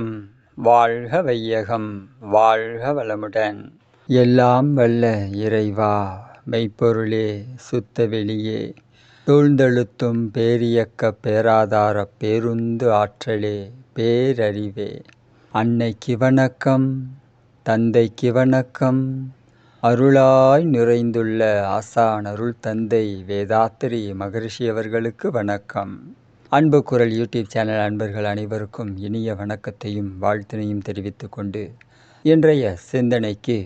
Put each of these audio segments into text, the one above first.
ம், வாழ்க வையகம் வாழ்க வளமுடன். எல்லாம் வல்ல இறைவா மெய்ப்பொருளே சுத்த வெளியே. சூழ்ந்தெழுத்தும் பேரியக்க பேராதார பேருந்து ஆற்றலே பேரறிவே. அன்னைக்கு வணக்கம் தந்தைக்கு வணக்கம். அருளாய் நிறைந்துள்ள ஆசான் அருள் தந்தை வேதாத்திரி மகரிஷி அவர்களுக்கு வணக்கம். அன்பு குரல் யூடியூப் சேனல் அன்பர்கள் அனைவருக்கும் இனிய வணக்கத்தையும் வாழ்த்தினையும் தெரிவித்து கொண்டு இன்றைய சிந்தனைக்கு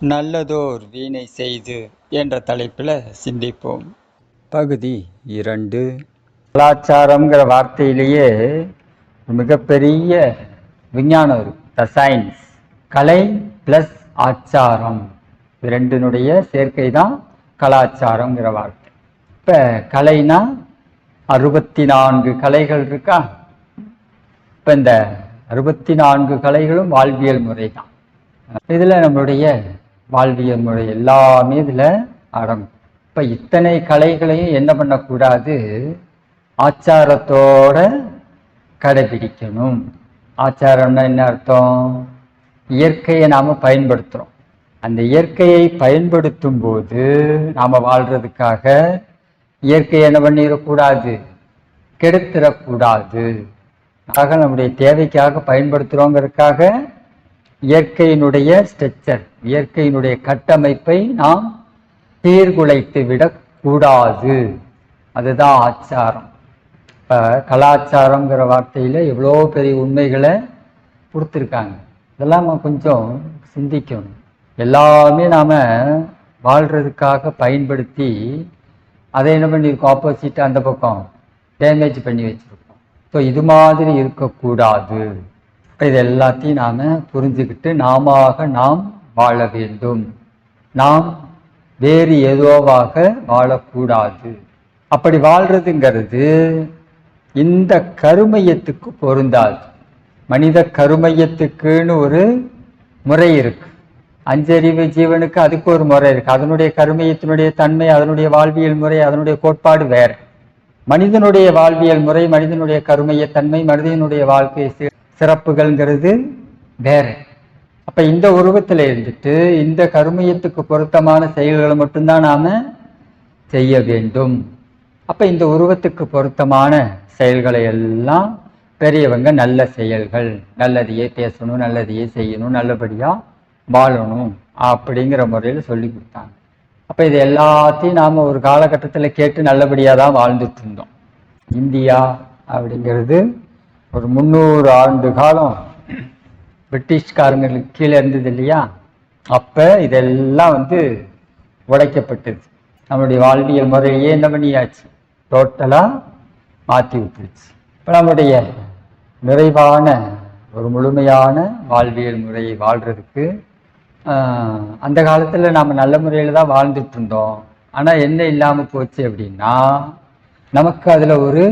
நல்லதோர் வீணை செய்து என்ற தலைப்பில் சிந்திப்போம். பகுதி இரண்டு. கலாச்சாரம்ங்கிற வார்த்தையிலேயே மிகப்பெரிய விஞ்ஞானம் இருக்கு. த சயின்ஸ் கலை ப்ளஸ் ஆச்சாரம். ரெண்டினுடைய சேர்க்கை தான் கலாச்சாரம்ங்கிற வார்த்தை. இப்போ கலைனா அறுபத்தி நான்கு கலைகள் இருக்கா? இப்போ இந்த அறுபத்தி நான்கு கலைகளும் வாழ்வியல் முறை தான் இதில் நம்மளுடைய வாழ்வியல் முறை எல்லாமே இதில் அடங்கும் இப்போ இத்தனை கலைகளையும் என்ன பண்ணக்கூடாது? ஆச்சாரத்தோட கடைபிடிக்கணும். ஆச்சாரம்னா என்ன அர்த்தம்? இயற்கையை நாம் பயன்படுத்துகிறோம் அந்த இயற்கையை பயன்படுத்தும் போது நாம் வாழ்கிறதுக்காக இயற்கை என்ன பண்ணிடக்கூடாது? கெடுத்துடக்கூடாது. ஆக நம்முடைய தேவைக்காக பயன்படுத்துகிறோங்கிறதுக்காக இயற்கையினுடைய ஸ்ட்ரக்சர் இயற்கையினுடைய கட்டமைப்பை நாம் சீர்குலைத்து விடக்கூடாது. அதுதான் ஆச்சாரம். இப்போ கலாச்சாரங்கிற வார்த்தையில் எவ்வளோ பெரிய உண்மைகளை கொடுத்துருக்காங்க. இதெல்லாம் நம்ம கொஞ்சம் சிந்திக்கணும். எல்லாமே நாம் வாழ்கிறதுக்காக பயன்படுத்தி அதை என்ன பண்ணியிருக்கோம்? ஆப்போசிட் அந்த பக்கம் டேமேஜ் பண்ணி வச்சுருக்கோம். ஸோ இது மாதிரி இருக்கக்கூடாது. இது எல்லாத்தையும் நாம் புரிஞ்சுக்கிட்டு நாம நாம் வாழ வேண்டும். நாம் வேறு ஏதோவாக வாழக்கூடாது. அப்படி வாழ்றதுங்கிறது இந்த கருமையத்துக்கு பொருந்தாது. மனித கருமையத்துக்குன்னு ஒரு முறை இருக்கு. அஞ்சறிவு ஜீவனுக்கு அதுக்கு ஒரு முறை இருக்கு. அதனுடைய கருமையத்தினுடைய தன்மை அதனுடைய வாழ்வியல் முறை அதனுடைய கோட்பாடு வேற. மனிதனுடைய வாழ்வியல் முறை மனிதனுடைய கருமைய தன்மை மனிதனுடைய வாழ்க்கை சிறப்புகள்ங்கிறது வேற. அப்ப இந்த உருவத்துல இருந்துட்டு இந்த கருமையத்துக்கு பொருத்தமான செயல்களை மட்டும்தான் நாம செய்ய வேண்டும். அப்ப இந்த உருவத்துக்கு பொருத்தமான செயல்களை எல்லாம் பெரியவங்க நல்ல செயல்கள் நல்லதையே பேசணும் நல்லதையே செய்யணும் நல்லபடியா வாழணும் அப்படிங்கிற முறையில் சொல்லி கொடுத்தாங்க. அப்போ இது எல்லாத்தையும் நாம் ஒரு காலகட்டத்தில் கேட்டு நல்லபடியாக தான் வாழ்ந்துட்டு இருந்தோம். இந்தியா அப்படிங்கிறது ஒரு முந்நூறு ஆண்டு காலம் பிரிட்டிஷ்காரங்களுக்கு கீழே இருந்தது இல்லையா? அப்போ இதெல்லாம் வந்து உடைக்கப்பட்டது. நம்மளுடைய வாழ்வியல் முறையே என்ன பண்ணியாச்சு? டோட்டலாக மாற்றி விட்டுருச்சு. இப்போ நம்முடைய நிறைவான ஒரு முழுமையான வாழ்வியல் முறையை வாழ்கிறதுக்கு அந்த காலத்தில் நாம் நல்ல முறையில் தான் வாழ்ந்துட்டு இருந்தோம் ஆனால் என்ன இல்லாமல் போச்சு அப்படின்னா நமக்கு அதில் ஒரு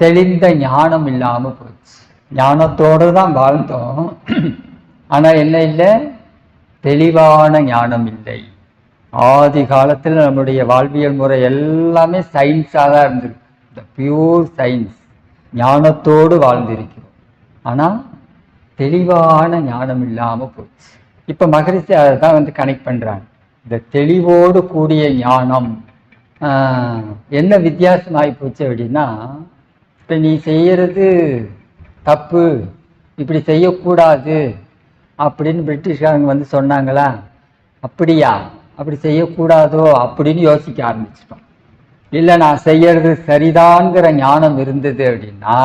தெளிந்த ஞானம் இல்லாமல் போச்சு. ஞானத்தோடு தான் வாழ்ந்தோம். ஆனால் என்ன இல்லை தெளிவான ஞானம் இல்லை. ஆதி காலத்தில் நம்முடைய வாழ்வியல் முறை எல்லாமே சயின்ஸாக தான் இருந்திருக்கு. இந்த பியூர் சயின்ஸ் ஞானத்தோடு வாழ்ந்திருக்கிறோம். ஆனால் தெளிவான ஞானம் இல்லாமல் போச்சு. இப்போ மகரிஷி அதை தான் வந்து கனெக்ட் பண்ணுறாங்க இந்த தெளிவோடு கூடிய ஞானம் என்ன வித்தியாசம் ஆகி போச்சு அப்படின்னா இப்போ நீ செய்யறது தப்பு இப்படி செய்யக்கூடாது அப்படின்னு பிரிட்டிஷ்காரங்க வந்து சொன்னாங்களா? அப்படியா? அப்படி செய்யக்கூடாதோ அப்படின்னு யோசிக்க ஆரம்பிச்சிட்டோம். இல்லை நான் செய்யறது சரிதான்ங்கிற ஞானம் இருந்தது அப்படின்னா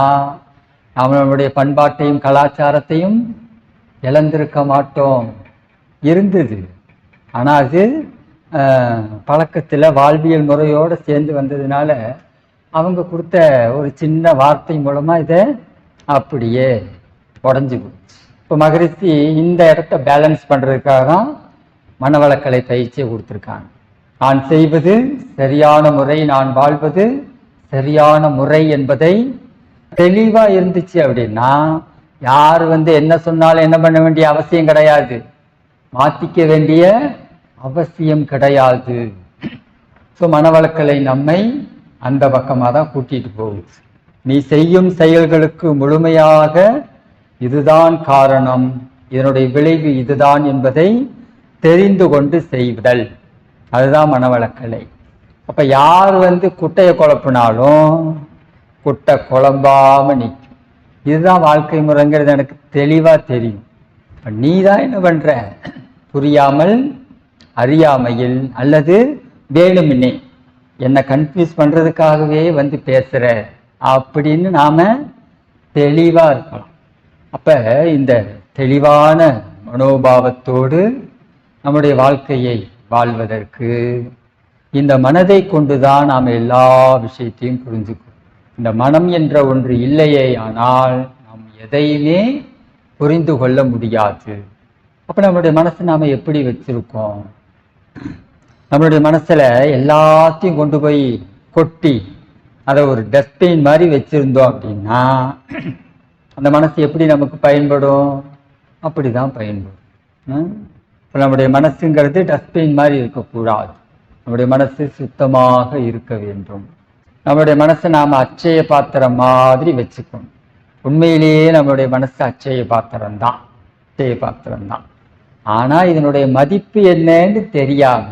நம்மளுடைய பண்பாட்டையும் கலாச்சாரத்தையும் இழந்திருக்க மாட்டோம். இருந்தது. ஆனால் அது பழக்கத்தில் வாழ்வியல் முறையோடு சேர்ந்து வந்ததுனால அவங்க கொடுத்த ஒரு சின்ன வார்த்தை மூலமாக இதை அப்படியே உடஞ்சி போச்சு. இப்போ மகரிஷி இந்த இடத்த பேலன்ஸ் பண்ணுறதுக்காக தான் மனவளக்கலை பயிற்சியை கொடுத்துருக்காங்க. நான் செய்வது சரியான முறை நான் வாழ்வது சரியான முறை என்பதை தெளிவாக இருந்துச்சு அப்படின்னா யார் வந்து என்ன சொன்னாலும் என்ன பண்ண வேண்டிய அவசியம் கிடையாது. மாற்றிக்க வேண்டிய அவசியம் கிடையாது. ஸோ மனவளக்கலை நம்மை அந்த பக்கமாக தான் கூட்டிட்டு போகுது. நீ செய்யும் செயல்களுக்கு முழுமையாக இதுதான் காரணம். இதனுடைய விளைவு இதுதான் என்பதை தெரிந்து கொண்டு செய்தல். அதுதான் மனவளக்கலை. அப்ப யார் வந்து குட்டையை குழப்பினாலும் குட்டை குழம்பாம நிற்கும். இதுதான் வாழ்க்கை முறைங்கிறது எனக்கு தெளிவா தெரியும். நீ தான் என்ன பண்ற? புரியாமல் அறியாமையில் அல்லது வேணுமின்னே என்னை கன்ஃபியூஸ் பண்றதுக்காகவே வந்து பேசுற. அப்படின்னு நாம தெளிவா இருக்கலாம். அப்ப இந்த தெளிவான மனோபாவத்தோடு நம்முடைய வாழ்க்கையை வாழ்வதற்கு இந்த மனதை கொண்டுதான் நாம் எல்லா விஷயத்தையும் புரிஞ்சுக்கணும். இந்த மனம் என்ற ஒன்று இல்லையே ஆனால் நாம் எதையுமே புரிந்து கொள்ள முடியாது. அப்போ நம்மளுடைய மனசை நாம் எப்படி வச்சுருக்கோம்? நம்மளுடைய மனசில் எல்லாத்தையும் கொண்டு போய் கொட்டி அதை ஒரு டஸ்ட்பின் மாதிரி வச்சுருந்தோம் அப்படின்னா அந்த மனசு எப்படி நமக்கு பயன்படும்? அப்படிதான் பயன்படும். ம்? நம்முடைய மனசுங்கிறது டஸ்ட்பின் மாதிரி இருக்கக்கூடாது. நம்முடைய மனசு சுத்தமாக இருக்க வேண்டும். நம்மளுடைய மனசை நாம் அச்சய பாத்திரம் மாதிரி வச்சுக்கணும். உண்மையிலேயே நம்மளுடைய மனசு அச்சய பாத்திரம்தான் அச்சய பாத்திரம்தான். ஆனா இதனுடைய மதிப்பு என்னன்னு தெரியாம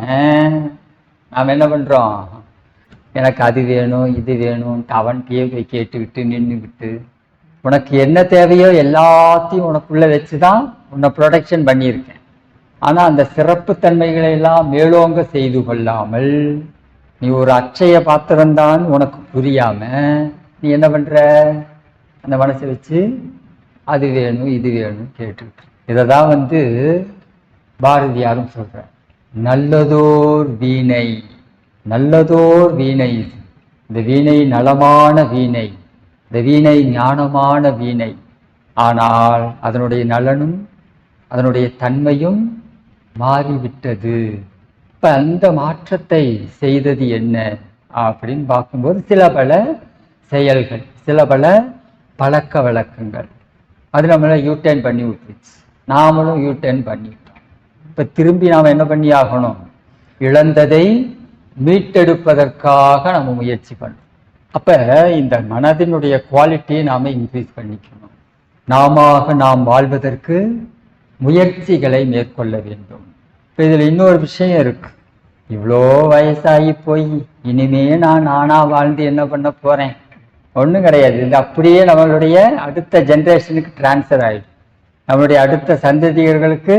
நாம் என்ன பண்றோம்? எனக்கு அது வேணும் இது வேணும்ட்டு அவன்கிட்டயே போய் கேட்டுக்கிட்டு நின்றுக்கிட்டு உனக்கு என்ன தேவையோ எல்லாத்தையும் உனக்குள்ள வச்சுதான் உன்னை ப்ரொடெக்ஷன் பண்ணியிருக்கேன். ஆனால் அந்த சிறப்புத்தன்மைகளை எல்லாம் மேலோங்க செய்து கொள்ளாமல் நீ ஒரு அச்சய பாத்திரம்தான் உனக்கு புரியாம நீ என்ன பண்ற? அந்த மனசை வச்சு அது வேணும் இது வேணும் கேட்டுக்கிட்டு. இதை தான் வந்து பாரதியாரும் சொல்கிறார் நல்லதோர் வீணை நல்லதோர் வீணை இது. இந்த வீணை நலமான வீணை இந்த வீணை ஞானமான வீணை. ஆனால் அதனுடைய நலனும் அதனுடைய தன்மையும் மாறிவிட்டது. இப்போ அந்த மாற்றத்தை செய்தது என்ன? அப்படின்னு பார்க்கும்போது சில பல செயல்கள் சில பல பழக்க வழக்கங்கள். அது நம்மளை யூடர்ன் பண்ணி விட்டுருச்சு. நாமளும் யூடர்ன் பண்ணிட்டோம். இப்போ திரும்பி நாம் என்ன பண்ணி ஆகணும்? இழந்ததை மீட்டெடுப்பதற்காக நம்ம முயற்சி பண்ணணும். அப்போ இந்த மனதினுடைய குவாலிட்டியை நாம இன்க்ரீஸ் பண்ணிக்கணும். நாம நாம் வாழ்வதற்கு முயற்சிகளை மேற்கொள்ள வேண்டும். இப்போ இதில் இன்னொரு விஷயம் இருக்கு. இவ்வளோ வயசாகி போய் இனிமே நான் நானா வாழ்ந்து என்ன பண்ண போகிறேன் ஒன்றும் கிடையாது. இது அப்படியே நம்மளுடைய அடுத்த ஜென்ரேஷனுக்கு டிரான்ஸ்ஃபர் ஆகிடும் நம்மளுடைய அடுத்த சந்ததியர்களுக்கு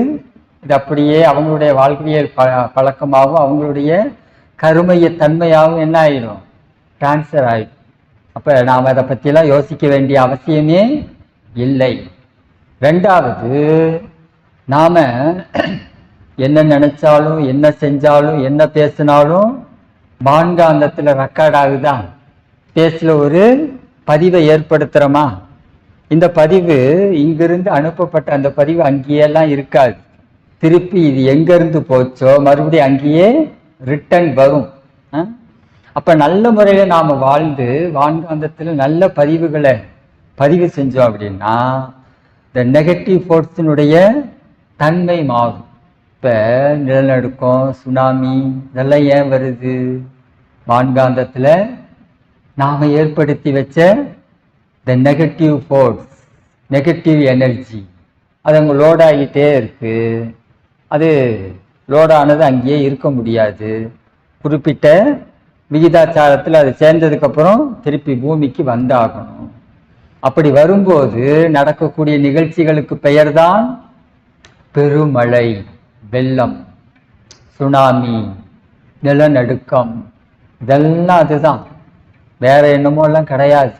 இது அப்படியே அவங்களுடைய வாழ்க்கையல் ப பழக்கமாகவும் அவங்களுடைய கருமைய தன்மையாகவும் என்ன ஆயிடும் டிரான்ஸ்ஃபர் ஆகிடும் அப்போ நாம் அதை பற்றிலாம் யோசிக்க வேண்டிய அவசியமே இல்லை. ரெண்டாவது நாம் என்ன நினச்சாலும் என்ன செஞ்சாலும் என்ன பேசினாலும் மான்காந்தத்தில் ரெக்கார்ட் ஆகுதான். கேஸில் ஒரு பதிவை ஏற்படுத்துகிறோமா இந்த பதிவு இங்கிருந்து அனுப்பப்பட்ட அந்த பதிவு அங்கேயெல்லாம் இருக்காது. திருப்பி இது எங்கேருந்து போச்சோ மறுபடியும் அங்கேயே ரிட்டர்ன் வரும். அப்போ நல்ல முறையில் நாம் வாழ்ந்து வான்காந்தத்தில் நல்ல பதிவுகளை பதிவு செஞ்சோம் அப்படின்னா இந்த நெகட்டிவ் ஃபோர்ஸினுடைய தன்மை மாறும். இப்போ நிலநடுக்கம் சுனாமி இதெல்லாம் ஏன் வருது? வான்காந்தத்தில் நாம் ஏற்படுத்தி வச்ச the negative force negative energy அது அங்கே லோட் ஆகிட்டே அது லோடானது அங்கேயே இருக்க முடியாது. குறிப்பிட்ட விகிதாச்சாரத்தில் அது சேர்ந்ததுக்கப்புறம் திருப்பி பூமிக்கு வந்தாகணும். அப்படி வரும்போது நடக்கக்கூடிய நிகழ்ச்சிகளுக்கு பெயர்தான் பெருமழை வெள்ளம் சுனாமி நிலநடுக்கம். இதெல்லாம் அதுதான். வேற என்னமோ எல்லாம் கிடையாது.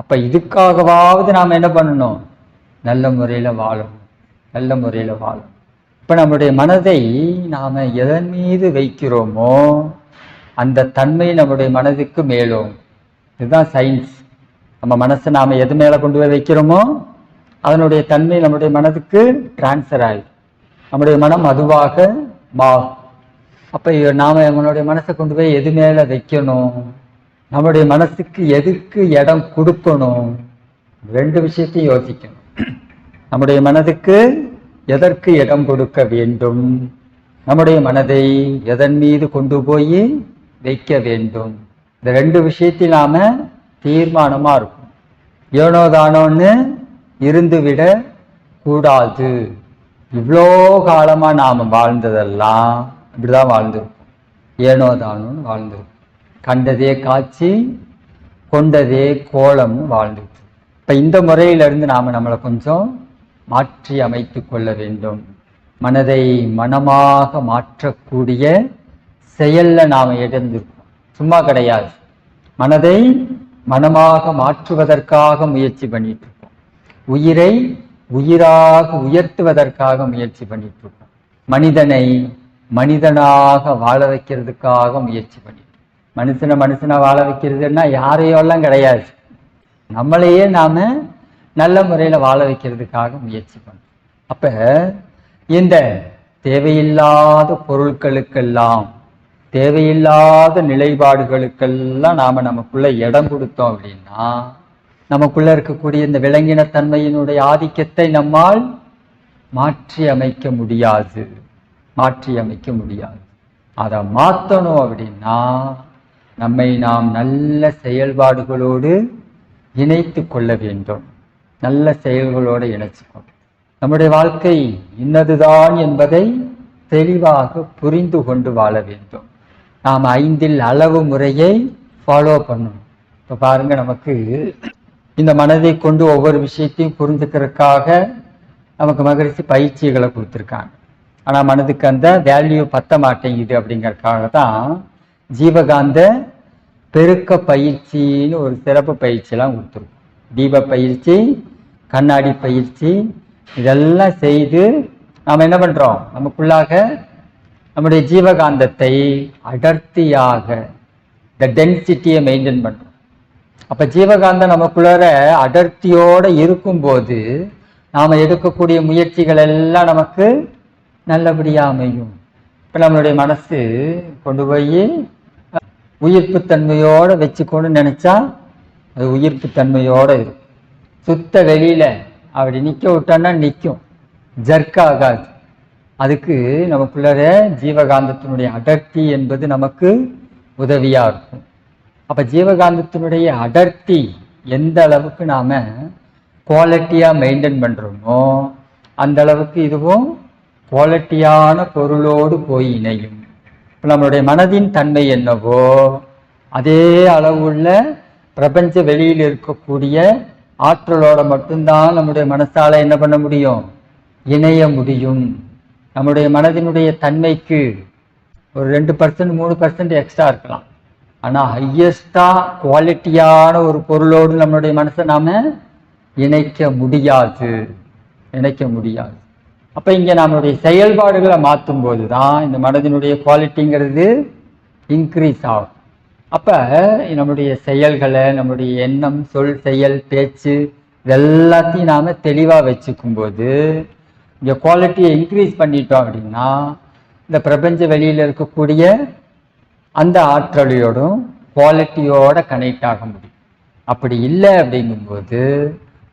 அப்ப இதுக்காகவாவது நாம் என்ன பண்ணணும்? நல்ல முறையில் வாழணும் நல்ல முறையில் வாழணும் இப்போ நம்முடைய மனதை நாம் எதன் மீது வைக்கிறோமோ அந்த தன்மை நம்முடைய மனதுக்கு மேலும். இதுதான் சயின்ஸ் நம்ம மனசை நாம் எது மேலே கொண்டு போய் வைக்கிறோமோ அதனுடைய தன்மை நம்முடைய மனதுக்கு டிரான்ஸ்ஃபர் ஆயிடும். நம்முடைய மனம் அதுவாக மாறும். அப்போ நாம் நாம நம்மளுடைய மனசை கொண்டு போய் எது மேலே வைக்கணும்? நம்முடைய மனசுக்கு எதுக்கு இடம் கொடுக்கணும்? ரெண்டு விஷயத்தையும் யோசிக்கணும். நம்முடைய மனதுக்கு எதற்கு இடம் கொடுக்க வேண்டும்? நம்முடைய மனதை எதன் மீது கொண்டு போய் வைக்க வேண்டும்? இந்த ரெண்டு விஷயத்தையும் நாம தீர்மானமா இருக்கும் ஏனோ தானோன்னு இருந்துவிட கூடாது. இவ்வளோ காலமா நாம் வாழ்ந்ததெல்லாம் இப்படிதான் வாழ்ந்திருக்கோம் ஏனோ தானோன்னு வாழ்ந்திருக்கோம் கண்டதே காட்சி கொண்டதே கோலம் வாழ்ந்துட்டு. இப்ப இந்த முறையிலிருந்து நாம நம்மளை கொஞ்சம் மாற்றி அமைத்து கொள்ள வேண்டும். மனதை மனமாக மாற்றக்கூடிய செயல்ல நாம் இழந்திருக்கோம் சும்மா கிடையாது. மனதை மனமாக மாற்றுவதற்காக முயற்சி பண்ணிட்டு இருக்கோம் உயிரை உயிராக உயர்த்துவதற்காக முயற்சி பண்ணிட்டு இருக்கோம் மனிதனை மனிதனாக வாழ வைக்கிறதுக்காக முயற்சி பண்ணிட்டு மனுஷனை மனுஷனை வாழ வைக்கிறதுன்னா யாரையோ கிடையாது. நம்மளையே நாம் நல்ல முறையில் வாழ வைக்கிறதுக்காக முயற்சி பண்ணோம் அப்போ இந்த தேவையில்லாத பொருட்களுக்கெல்லாம் தேவையில்லாத நிலைப்பாடுகளுக்கெல்லாம் நாம் நமக்குள்ளே இடம் கொடுத்தோம் அப்படின்னா நமக்குள்ளே இருக்கக்கூடிய இந்த விலங்கினத்தன்மையினுடைய ஆதிக்கத்தை நம்மால் மாற்றி அமைக்க முடியாது. மாற்றி அமைக்க முடியாது. அதை மாற்றணும் அப்படின்னா நம்மை நாம் நல்ல செயல்பாடுகளோடு இணைத்து கொள்ள வேண்டும். நல்ல செயல்களோடு இணைச்சுக்கணும் நம்முடைய வாழ்க்கை இன்னதுதான் என்பதை தெளிவாக புரிந்து கொண்டு வாழ வேண்டும். நாம் ஐந்தில் அளவு முறையை ஃபாலோ பண்ணணும். இப்போ பாருங்க நமக்கு இந்த மனதை கொண்டு ஒவ்வொரு விஷயத்தையும் புரிஞ்சுக்கிறதுக்காக நமக்கு மகிழ்ச்சி பயிற்சிகளை கொடுத்துருக்காங்க. ஆனால் மனதுக்கு அந்த வேல்யூ பத்த மாட்டேங்குது அப்படிங்கிறதுக்காக தான் ஜீவகாந்த பெருக்க பயிற்சின்னு ஒரு சிறப்பு பயிற்சியெல்லாம் கொடுத்துருக்கோம் தீப பயிற்சி கண்ணாடி பயிற்சி இதெல்லாம் செய்து நாம் என்ன பண்ணுறோம் நமக்குள்ளாக நம்முடைய ஜீவகாந்தத்தை அடர்த்தியாக இந்த டென்சிட்டியை மெயின்டைன் பண்ணுறோம் அப்போ ஜீவகாந்தம் நமக்குள்ளார அடர்த்தியோடு இருக்கும்போது நாம் எடுக்கக்கூடிய முயற்சிகள் எல்லாம் நமக்கு நல்லபடியாக அமையும். இப்போ நம்மளுடைய மனசு கொண்டு போய் உயிர்ப்பு தன்மையோட வச்சுக்கணும்னு நினைச்சா அது உயிர்ப்பு தன்மையோட இருக்கும். சுத்த வெளியில அப்படி நிக்க விட்டோன்னா நிற்கும் ஜர்க் ஆகாது அதுக்கு நமக்குள்ளார ஜீவகாந்தத்தினுடைய அடர்த்தி என்பது நமக்கு உதவியா இருக்கும். அப்ப ஜீவகாந்தத்தினுடைய அடர்த்தி எந்த அளவுக்கு நாம குவாலிட்டியா மெயின்டைன் பண்றோமோ அந்த அளவுக்கு இதுவும் குவாலிட்டியான பொருளோடு போய் இணையும். இப்போ நம்மளுடைய மனதின் தன்மை என்னவோ அதே அளவுள்ள பிரபஞ்ச வெளியில் இருக்கக்கூடிய ஆற்றலோட மட்டும்தான் நம்முடைய மனசால என்ன பண்ண முடியும்? இணைய முடியும். நம்முடைய மனதினுடைய தன்மைக்கு ஒரு ரெண்டு பர்சன்ட் மூணு பர்சன்ட் எக்ஸ்ட்ரா இருக்கலாம். ஆனால் ஹையஸ்டாக குவாலிட்டியான ஒரு பொருளோடு நம்மளுடைய மனசை நாம இணைக்க முடியாது. இணைக்க முடியாது. அப்போ இங்கே நம்மளுடைய செயல்பாடுகளை மாற்றும் போது தான் இந்த மனதினுடைய குவாலிட்டிங்கிறது இன்க்ரீஸ் ஆகும். அப்போ நம்முடைய செயல்களை நம்முடைய எண்ணம் சொல் செயல் பேச்சு இதெல்லாத்தையும் நாம் தெளிவாக வச்சுக்கும் போது குவாலிட்டியை இன்க்ரீஸ் பண்ணிட்டோம் அப்படின்னா இந்த பிரபஞ்ச வெளியில் இருக்கக்கூடிய அந்த ஆற்றலையோடும் குவாலிட்டியோட கனெக்ட் ஆக முடியும். அப்படி இல்லை அப்படிங்கும்போது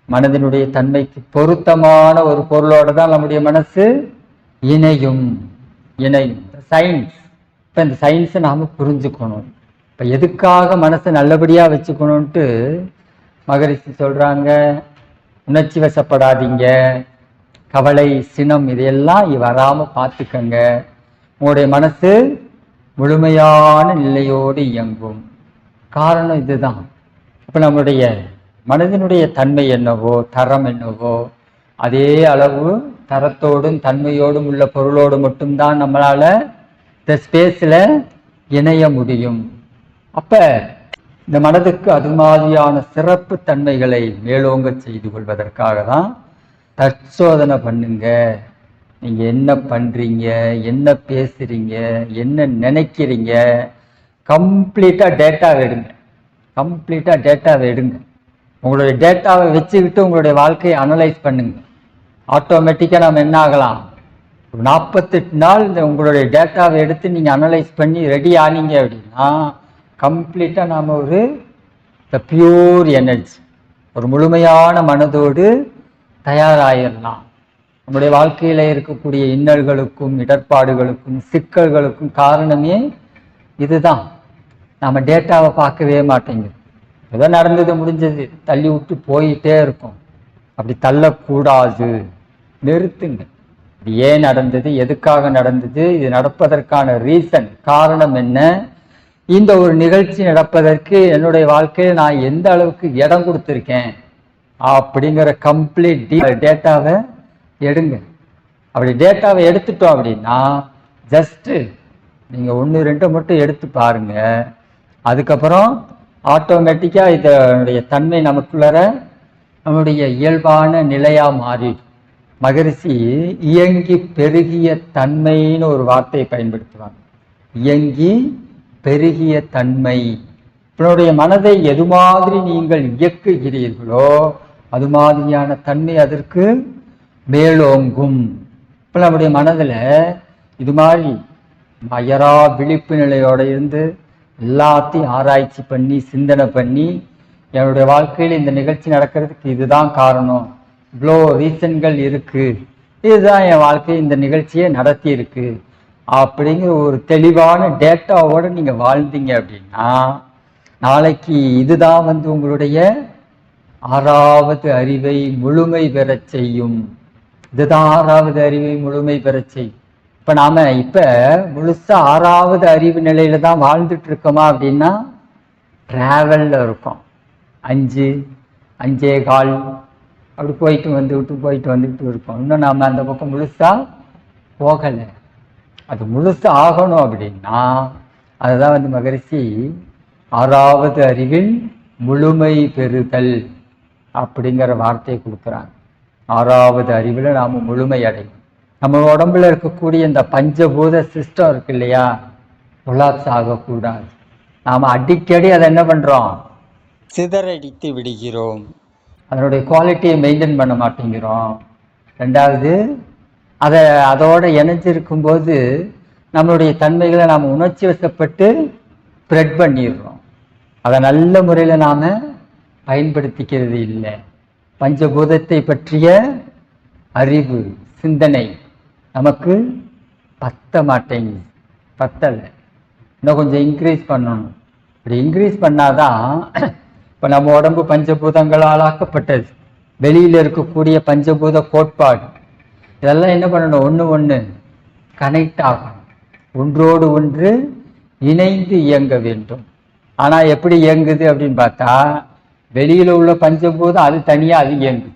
மனதினுடைய தன்மைக்கு பொருத்தமான ஒரு பொருளோட தான் நம்முடைய மனசு இணையும். இணையும். சயின்ஸ் இப்போ இந்த சயின்ஸை நாம புரிஞ்சுக்கணும். இப்போ எதுக்காக மனசை நல்லபடியா வச்சுக்கணும்ட்டு மகரிஷி சொல்றாங்க. உணர்ச்சி வசப்படாதீங்க. கவலை சினம் இதையெல்லாம் வராம பார்த்துக்கங்க. உங்களுடைய மனசு முழுமையான நிலையோடு இயங்கும். காரணம் இதுதான். இப்போ நம்முடைய மனதினுடைய தன்மை என்னவோ தரம் என்னவோ அதே அளவு தரத்தோடும் தன்மையோடும் உள்ள பொருளோடு மட்டும்தான் நம்மளால இந்த ஸ்பேஸில் இணைய முடியும். அப்ப இந்த மனதுக்கு அது மாதிரியான சிறப்பு தன்மைகளை மேலோங்க செய்து கொள்வதற்காக தான் தற்சோதனை பண்ணுங்க. நீங்க என்ன பண்றீங்க என்ன பேசுறீங்க என்ன நினைக்கிறீங்க கம்ப்ளீட்டா டேட்டாவை எடுங்க. கம்ப்ளீட்டா டேட்டாவை எடுங்க. உங்களுடைய டேட்டாவை வச்சுக்கிட்டு உங்களுடைய வாழ்க்கையை அனலைஸ் பண்ணுங்க. ஆட்டோமேட்டிக்காக நம்ம என்ன ஆகலாம்? ஒரு நாற்பத்தெட்டு நாள் இந்த உங்களுடைய டேட்டாவை எடுத்து நீங்கள் அனலைஸ் பண்ணி ரெடி ஆனீங்க அப்படின்னா கம்ப்ளீட்டாக நாம் ஒரு த பியூர் எனர்ஜி ஒரு முழுமையான மனதோடு தயாராகிடலாம் நம்முடைய வாழ்க்கையில் இருக்கக்கூடிய இன்னல்களுக்கும் இடர்பாடுகளுக்கும் சிக்கல்களுக்கும் காரணமே இதுதான். நாம் டேட்டாவை பார்க்கவே மாட்டேங்குது. ஏதோ நடந்தது முடிஞ்சது தள்ளி விட்டு போயிட்டே இருக்கும். அப்படி தள்ளக்கூடாது. நிறுத்துங்க. இது ஏன் நடந்தது? எதுக்காக நடந்தது? இது நடப்பதற்கான ரீசன் காரணம் என்ன? இந்த ஒரு நிகழ்ச்சி நடப்பதற்கு என்னுடைய வாழ்க்கையில் நான் எந்த அளவுக்கு இடம் கொடுத்துருக்கேன்? அப்படிங்கிற கம்ப்ளீட் டேட்டாவை எடுங்க. அப்படி டேட்டாவை எடுத்துட்டோம் அப்படின்னா ஜஸ்ட்டு நீங்கள் ஒன்று ரெண்டு மட்டும் எடுத்து பாருங்க. அதுக்கப்புறம் ஆட்டோமேட்டிக்காக இதனுடைய தன்மை நமக்குள்ளார நம்முடைய இயல்பான நிலையாக மாறிடும் மகரிஷி இயங்கி பெருகிய தன்மைன்னு ஒரு வார்த்தையை பயன்படுத்துவாங்க. இயங்கி பெருகிய தன்மை. உங்களுடைய மனதை எது மாதிரி நீங்கள் இயக்குகிறீர்களோ அது மாதிரியான தன்மை அதற்கு மேலோங்கும். இப்போ நம்முடைய மனதில் இது மாதிரி அயரா விழிப்பு நிலையோட இருந்து எல்லாத்தையும் ஆராய்ச்சி பண்ணி சிந்தனை பண்ணி என்னுடைய வாழ்க்கையில் இந்த நிகழ்ச்சி நடக்கிறதுக்கு இதுதான் காரணம். இவ்வளோ ரீசன்கள் இருக்குது இதுதான் என் வாழ்க்கை இந்த நிகழ்ச்சியை நடத்தியிருக்கு. அப்படிங்கிற ஒரு தெளிவான டேட்டாவோடு நீங்கள் வாழ்ந்தீங்க அப்படின்னா நாளைக்கு இதுதான் வந்து உங்களுடைய ஆறாவது அறிவை முழுமை பெறச் செய்யும். இதுதான் ஆறாவது அறிவை முழுமை பெறச் செய்யும். இப்ப நாம இப்ப முழுசா ஆறாவது அறிவு நிலையில தான் வாழ்ந்துட்டு இருக்கோமா அப்படின்னா டிராவல்ல இருக்கோம். அஞ்சு அஞ்சே கால் அப்படி போயிட்டு வந்துவிட்டு போயிட்டு வந்துக்கிட்டு இருக்கோம். இன்னும் நாம அந்த பக்கம் முழுசா போகலை. அது முழுசாக ஆகணும் அப்படின்னா அதுதான் வந்து மகரிஷி ஆறாவது அறிவில் முழுமை பெறுதல் அப்படிங்கிற வார்த்தையை கொடுக்குறாங்க. ஆறாவது அறிவில் நாம் முழுமை அடையும் நம்ம உடம்புல இருக்கக்கூடிய இந்த பஞ்சபூத சிஸ்டம் இருக்கு இல்லையா கொலாப்ஸ் ஆகக்கூடாது. நாம் அடிக்கடி அதை என்ன பண்ணுறோம் சிதறடித்து விடுகிறோம். அதனுடைய குவாலிட்டியை மெயின்டைன் பண்ண மாட்டேங்கிறோம். ரெண்டாவது அதை அதோட இணைஞ்சிருக்கும்போது நம்மளுடைய தன்மைகளை நாம் உணர்ச்சி வசப்பட்டு ஸ்ப்ரெட் பண்ணிடுறோம். அதை நல்ல முறையில் நாம் பயன்படுத்திக்கிறது இல்லை. பஞ்சபூதத்தை பற்றிய அறிவு சிந்தனை நமக்கு பத்த மாட்டேங்குது பத்தலை. இன்னும் கொஞ்சம் இன்க்ரீஸ் பண்ணணும். இப்படி இன்க்ரீஸ் பண்ணாதான் இப்போ நம்ம உடம்பு பஞ்சபூதங்களால் ஆக்கப்பட்டது வெளியில் இருக்கக்கூடிய பஞ்சபூத கோட்பாடு. இதெல்லாம் என்ன பண்ணணும்? ஒன்று ஒன்று கனெக்ட் ஆகணும். ஒன்றோடு ஒன்று இணைந்து இயங்க வேண்டும். ஆனால் எப்படி இயங்குது அப்படின்னு பார்த்தா வெளியில் உள்ள பஞ்சபூதம் அது தனியாக அது இயங்குது.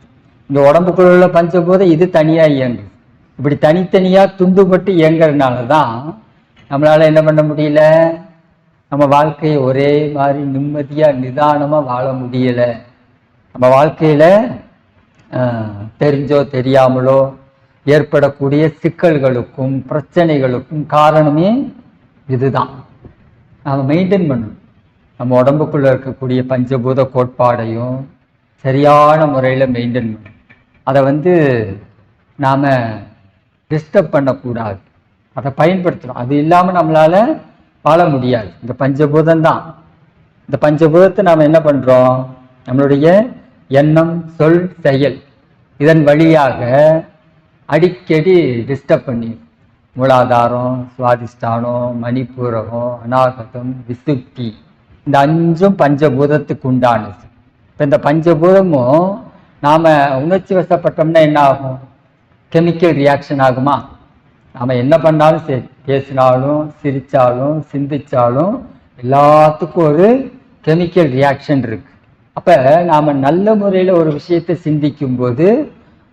இந்த உடம்புக்குள்ள உள்ள பஞ்சபூதம் இது தனியாக இயங்குது. இப்படி தனித்தனியாக துண்டுபட்டு இயங்குறதுனால தான் நம்மளால் என்ன பண்ண முடியல? நம்ம வாழ்க்கையை ஒரே மாதிரி நிம்மதியாக நிதானமாக வாழ முடியலை. நம்ம வாழ்க்கையில் தெரிஞ்சோ தெரியாமலோ ஏற்படக்கூடிய சிக்கல்களுக்கும் பிரச்சனைகளுக்கும் காரணமே இதுதான். நாம் மெயின்டைன் பண்ணணும். நம்ம உடம்புக்குள்ளே இருக்கக்கூடிய பஞ்சபூத கோட்பாடையும் சரியான முறையில் மெயின்டைன் பண்ணணும். அதை வந்து நாம் டிஸ்டர்ப் பண்ணக்கூடாது. அதை பயன்படுத்தணும். அது இல்லாமல் நம்மளால் வாழ முடியாது. இந்த பஞ்சபூதம் தான். இந்த பஞ்சபூதத்தை நாம் என்ன பண்ணுறோம் நம்மளுடைய எண்ணம் சொல் செயல் இதன் வழியாக அடிக்கடி டிஸ்டர்ப் பண்ணி மூலாதாரம் சுவாதிஷ்டானம் மணிப்பூரகம் அநாகதம் விசுப்தி இந்த அஞ்சும் பஞ்சபூதத்துக்கு உண்டானது. இப்போ இந்த பஞ்சபூதமும் நாம் உணர்ச்சி வசப்பட்டோம்னா என்ன ஆகும்? கெமிக்கல் ரியாக்ஷன் ஆகுமா? நாம் என்ன பண்ணாலும் சரி பேசினாலும் சிரித்தாலும் சிந்திச்சாலும் எல்லாத்துக்கும் ஒரு கெமிக்கல் ரியாக்ஷன் இருக்கு. அப்போ நாம் நல்ல முறையில் ஒரு விஷயத்தை சிந்திக்கும் போது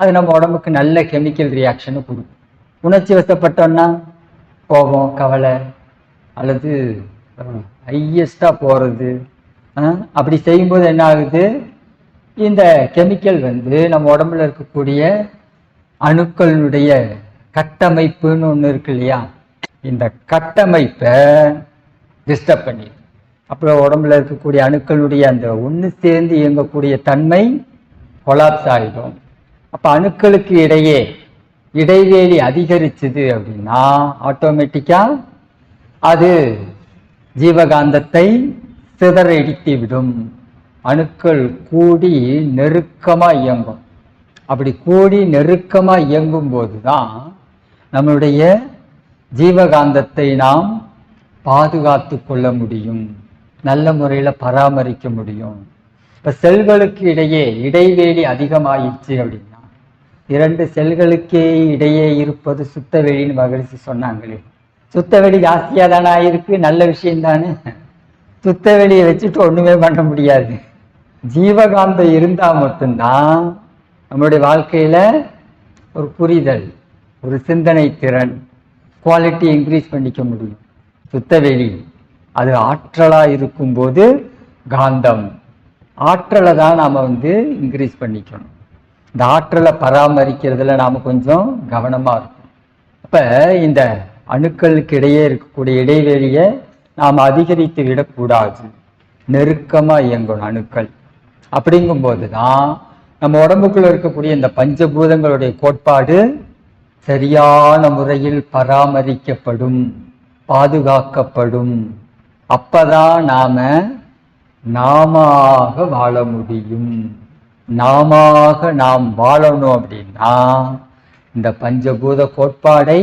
அது நம்ம உடம்புக்கு நல்ல கெமிக்கல் ரியாக்ஷனை கொடுக்கும். உணர்ச்சி வசப்பட்டோம்னா கோபம் கவலை அல்லது ஹையஸ்டாக போகிறது அப்படி செய்யும்போது என்ன ஆகுது? இந்த கெமிக்கல் வந்து நம்ம உடம்புல இருக்கக்கூடிய அணுக்களுடைய கட்டமைப்புன்னு ஒன்று இருக்கு இல்லையா? இந்த கட்டமைப்பை டிஸ்டர்ப் பண்ணி அப்புறம் உடம்புல இருக்கக்கூடிய அணுக்களுடைய அந்த ஒன்று சேர்ந்து இயங்கக்கூடிய தன்மை கொலாப்ஸ் ஆகிடும் அப்போ அணுக்களுக்கு இடையே இடைவேளி அதிகரிச்சுது அப்படின்னா ஆட்டோமேட்டிக்காக அது ஜீவகாந்தத்தை சிதறடித்து விடும். அணுக்கள் கூடி நெருக்கமாக இயங்கும். அப்படி கூடி நெருக்கமாக இயங்கும் போது தான் நம்மளுடைய ஜீவகாந்தத்தை நாம் பாதுகாத்து கொள்ள முடியும். நல்ல முறையில் பராமரிக்க முடியும். இப்போ செல்களுக்கு இடையே இடைவெளி அதிகமாயிடுச்சு அப்படின்னா இரண்டு செல்களுக்கே இடையே இருப்பது சுத்தவெளின்னு மகிழ்ச்சி சொன்னாங்களே. சுத்தவெளி ஜாஸ்தியாக தானே ஆயிருக்கு நல்ல விஷயம் தானே. சுத்தவெளியை வச்சுட்டு ஒண்ணுமே பண்ண முடியாது. ஜீவகாந்தம் இருந்தால் மட்டும்தான் நம்மளுடைய வாழ்க்கையில் ஒரு புரிதல் ஒரு சிந்தனை திறன் குவாலிட்டி இன்க்ரீஸ் பண்ணிக்க முடியும். சுத்தவெளி அது ஆற்றலாக இருக்கும்போது காந்தம். ஆற்றலை தான் நாம் வந்து இன்க்ரீஸ் பண்ணிக்கணும். இந்த ஆற்றலை பராமரிக்கிறதுல நாம் கொஞ்சம் கவனமாக இருக்கும் அப்போ இந்த அணுக்களுக்கு இடையே இருக்கக்கூடிய இடைவெளியை நாம் அதிகரித்து விடக்கூடாது. நெருக்கமாக இயங்கணும் அணுக்கள். அப்படிங்கும்போது தான் நம்ம உடம்புக்குள்ள இருக்கக்கூடிய இந்த பஞ்சபூதங்களுடைய கோட்பாடு சரியான முறையில் பராமரிக்கப்படும் பாதுகாக்கப்படும். அப்பதான் நாம நாமாக வாழ முடியும். நாமாக நாம் வாழணும் அப்படின்னா இந்த பஞ்சபூத கோட்பாடை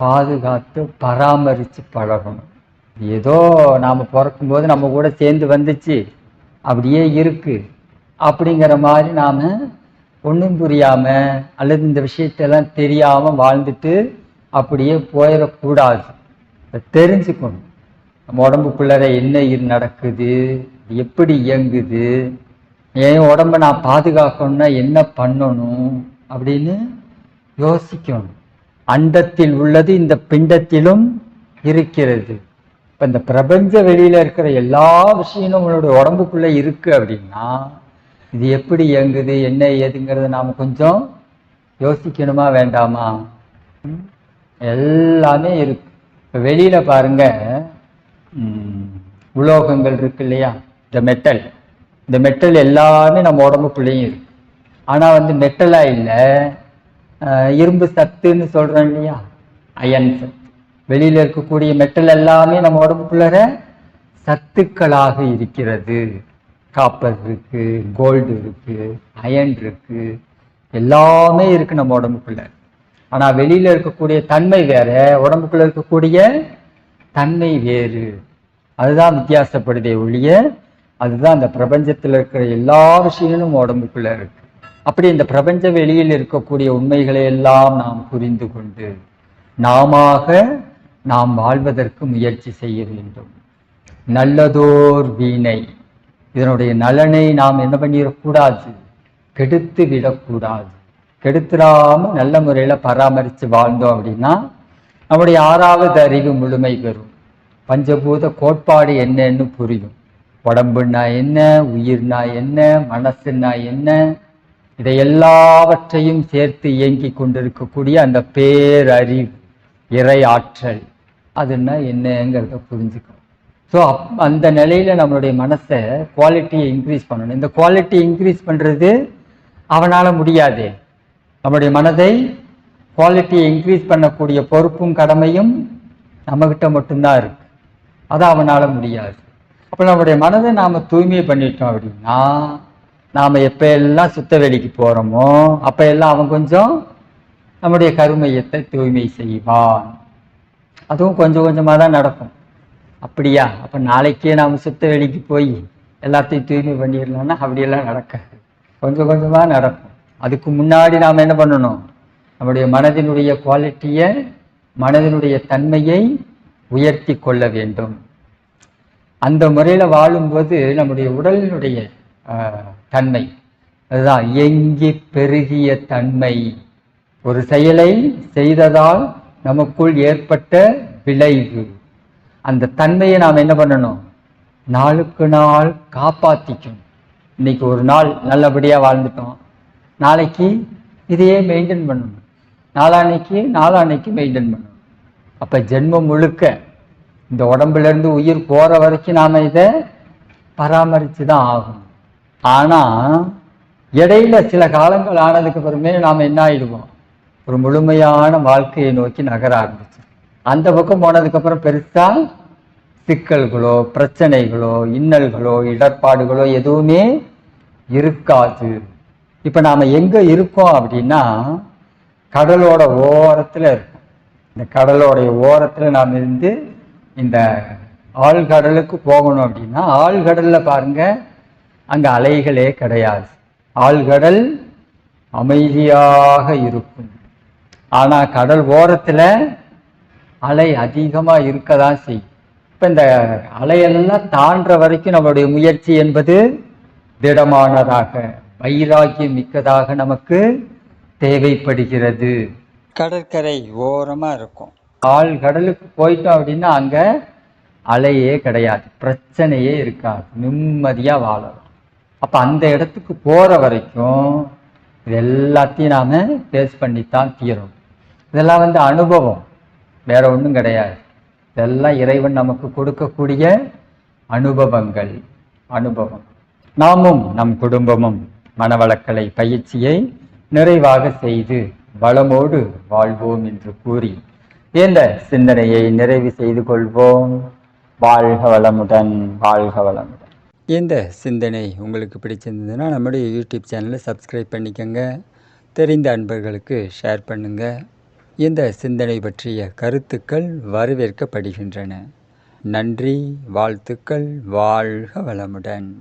பாதுகாத்து பராமரித்து பழகணும். ஏதோ நாம் பிறக்கும்போது நம்ம கூட சேர்ந்து வந்துச்சு அப்படியே இருக்குது அப்படிங்கிற மாதிரி நாம் ஒன்றும் புரியாமல் அல்லது இந்த விஷயத்தெல்லாம் தெரியாமல் வாழ்ந்துட்டு அப்படியே போயிடக்கூடாது. தெரிஞ்சுக்கணும். நம்ம உடம்புக்குள்ளார என்ன நடக்குது? எப்படி இயங்குது? என் உடம்ப நான் பாதுகாக்கணும்னா என்ன பண்ணணும்? அப்படின்னு யோசிக்கணும். அண்டத்தில் உள்ளது இந்த பிண்டத்திலும் இருக்கிறது. இப்போ இந்த பிரபஞ்ச வெளியில் இருக்கிற எல்லா விஷயமும் உங்களோட உடம்புக்குள்ளே இருக்குது அப்படின்னா இது எப்படி இயங்குது என்ன ஏதுங்கிறத நாம் கொஞ்சம் யோசிக்கணுமா வேண்டாமா? எல்லாமே இருக்கு. இப்போ வெளியில் பாருங்க. உலோகங்கள் இருக்கு இல்லையா? இந்த மெட்டல். இந்த மெட்டல் எல்லாமே நம்ம உடம்புக்குள்ளேயும் இருக்கு. ஆனால் வந்து மெட்டலாக இல்லை. இரும்பு சத்துன்னு சொல்கிறோம் இல்லையா? அயன் சத்து. இருக்கக்கூடிய மெட்டல் எல்லாமே நம்ம உடம்புக்குள்ளார சத்துக்களாக இருக்கிறது. காப்பர் இருக்கு கோல்டு இருக்கு அயன் இருக்கு எல்லாமே இருக்கு நம்ம உடம்புக்குள்ள. ஆனா வெளியில இருக்கக்கூடிய தன்மை வேற உடம்புக்குள்ள இருக்கக்கூடிய தன்மை வேறு. அதுதான் வித்தியாசப்படுதே ஒழிய அதுதான் அந்த பிரபஞ்சத்தில் இருக்கிற எல்லா விஷயங்களும் உடம்புக்குள்ள இருக்கு. அப்படி இந்த பிரபஞ்ச வெளியில் இருக்கக்கூடிய உண்மைகளை எல்லாம் நாம் புரிந்து கொண்டு நாமாக நாம் வாழ்வதற்கு முயற்சி செய்ய வேண்டும். நல்லதோர் வீணை. இதனுடைய நலனை நாம் என்ன பண்ணிடக்கூடாது? கெடுத்து விடக்கூடாது. கெடுத்துடாம நல்ல முறையில் பராமரித்து வாழ்ந்தோம் அப்படின்னா நம்முடைய ஆறாவது அறிவு முழுமை பெறும். பஞ்சபூத கோட்பாடு என்னன்னு புரியும். உடம்புன்னா என்ன உயிர்னா என்ன மனசுன்னா என்ன? இதை எல்லாவற்றையும் சேர்த்து இயங்கிக் கொண்டிருக்கக்கூடிய அந்த பேரறிவு இறை ஆற்றல். அதுன்னா என்னங்கிறத புரிஞ்சுக்கணும். ஸோ அப் அந்த நிலையில் நம்மளுடைய மனசை குவாலிட்டியை இன்க்ரீஸ் பண்ணணும். இந்த குவாலிட்டி இன்க்ரீஸ் பண்ணுறது அவனால் முடியாது. நம்முடைய மனதை குவாலிட்டியை இன்க்ரீஸ் பண்ணக்கூடிய பொறுப்பும் கடமையும் நம்மகிட்ட மட்டும்தான் இருக்கு. அது அவனால் முடியாது. அப்போ நம்முடைய மனதை நாம் தூய்மை பண்ணிட்டோம் அப்படின்னா நாம் எப்போ எல்லாம் சுத்த வெளிக்கு போகிறோமோ அப்போ எல்லாம் அவன் கொஞ்சம் நம்முடைய கருமையத்தை தூய்மை செய்வான். அதுவும் கொஞ்சம் கொஞ்சமாக தான் நடக்கும். அப்படியா? அப்ப நாளைக்கே நாம சுத்த வெளிக்கு போய் எல்லாத்தையும் தூய்மை பண்ணிடலாம்னா அப்படியெல்லாம் நடக்காது கொஞ்சம் கொஞ்சமா நடக்கும். அதுக்கு முன்னாடி நாம் என்ன பண்ணணும்? நம்முடைய மனதினுடைய குவாலிட்டியை மனதினுடைய தன்மையை உயர்த்தி கொள்ள வேண்டும். அந்த முறையில வாழும்போது நம்முடைய உடலினுடைய ஆஹ், தன்மை. அதுதான் இயங்கி பெருகிய தன்மை. ஒரு செயலை செய்ததால் நமக்குள் ஏற்பட்ட விளைவு. அந்த தன்மையை நாம் என்ன பண்ணணும்? நாளுக்கு நாள் காப்பாற்றிக்கணும் இன்னைக்கு ஒரு நாள் நல்லபடியாக வாழ்ந்துட்டோம். நாளைக்கு இதையே மெயின்டைன் பண்ணணும். நாளான்னைக்கு நாளான்னைக்கு மெயின்டைன் பண்ணணும். அப்போ ஜென்மம் முழுக்க இந்த உடம்புலேருந்து உயிர் போகிற வரைக்கும் நாம் இதை பராமரித்து தான் ஆகணும். ஆனால் இடையில சில காலங்கள் ஆனதுக்கு அப்புறமே நாம் என்ன ஆயிடுவோம்? ஒரு முழுமையான வாழ்க்கையை நோக்கி நகர ஆரம்பிச்சு அந்த பக்கம் போனதுக்கப்புறம் பெருசாக சிக்கல்களோ பிரச்சனைகளோ இன்னல்களோ இடர்பாடுகளோ எதுவுமே இருக்காது. இப்போ நாம் எங்கே இருக்கோம் அப்படின்னா கடலோட ஓரத்தில் இருக்கும். இந்த கடலோடைய ஓரத்தில் நாம் இருந்து இந்த ஆழ்கடலுக்கு போகணும் அப்படின்னா ஆழ்கடலில் பாருங்க அங்கே அலைகளே கிடையாது. ஆழ்கடல் அமைதியாக இருக்கும். ஆனால் கடல் ஓரத்தில் அலை அதிகமா இருக்கதான் செய்யும். இப்ப இந்த அலையெல்லாம் தாண்டுற வரைக்கும் நம்மளுடைய முயற்சி என்பது திடமானதாக வைராக்கியம் மிக்கதாக நமக்கு தேவைப்படுகிறது. கடற்கரை ஓரமா இருக்கும். ஆள் கடலுக்கு போயிட்டோம் அப்படின்னா அங்க அலையே கிடையாது. பிரச்சனையே இருக்காது. நிம்மதியா வாழலாம். அப்ப அந்த இடத்துக்கு போற வரைக்கும் இது எல்லாத்தையும் நாம ஃபேஸ் பண்ணித்தான் தீரும் இதெல்லாம் வந்து அனுபவம். வேற ஒன்றும் கிடையாது. இதெல்லாம் இறைவன் நமக்கு கொடுக்கக்கூடிய அனுபவங்கள். அனுபவம். நாமும் நம் குடும்பமும் மனவளக்கலை பயிற்சியை நிறைவாக செய்து வளமோடு வாழ்வோம் என்று கூறி இந்த சிந்தனையை நிறைவு செய்து கொள்வோம். வாழ்க வளமுடன் வாழ்க வளமுடன். இந்த சிந்தனை உங்களுக்கு பிடிச்சிருந்ததுன்னா நம்முடைய யூடியூப் சேனலை சப்ஸ்கிரைப் பண்ணிக்கோங்க. தெரிந்த அன்பர்களுக்கு ஷேர் பண்ணுங்கள் இந்த சிந்தனை பற்றிய கருத்துக்கள் வரவேற்கப்படுகின்றன. நன்றி வாழ்த்துக்கள் வாழ்க வளமுடன்.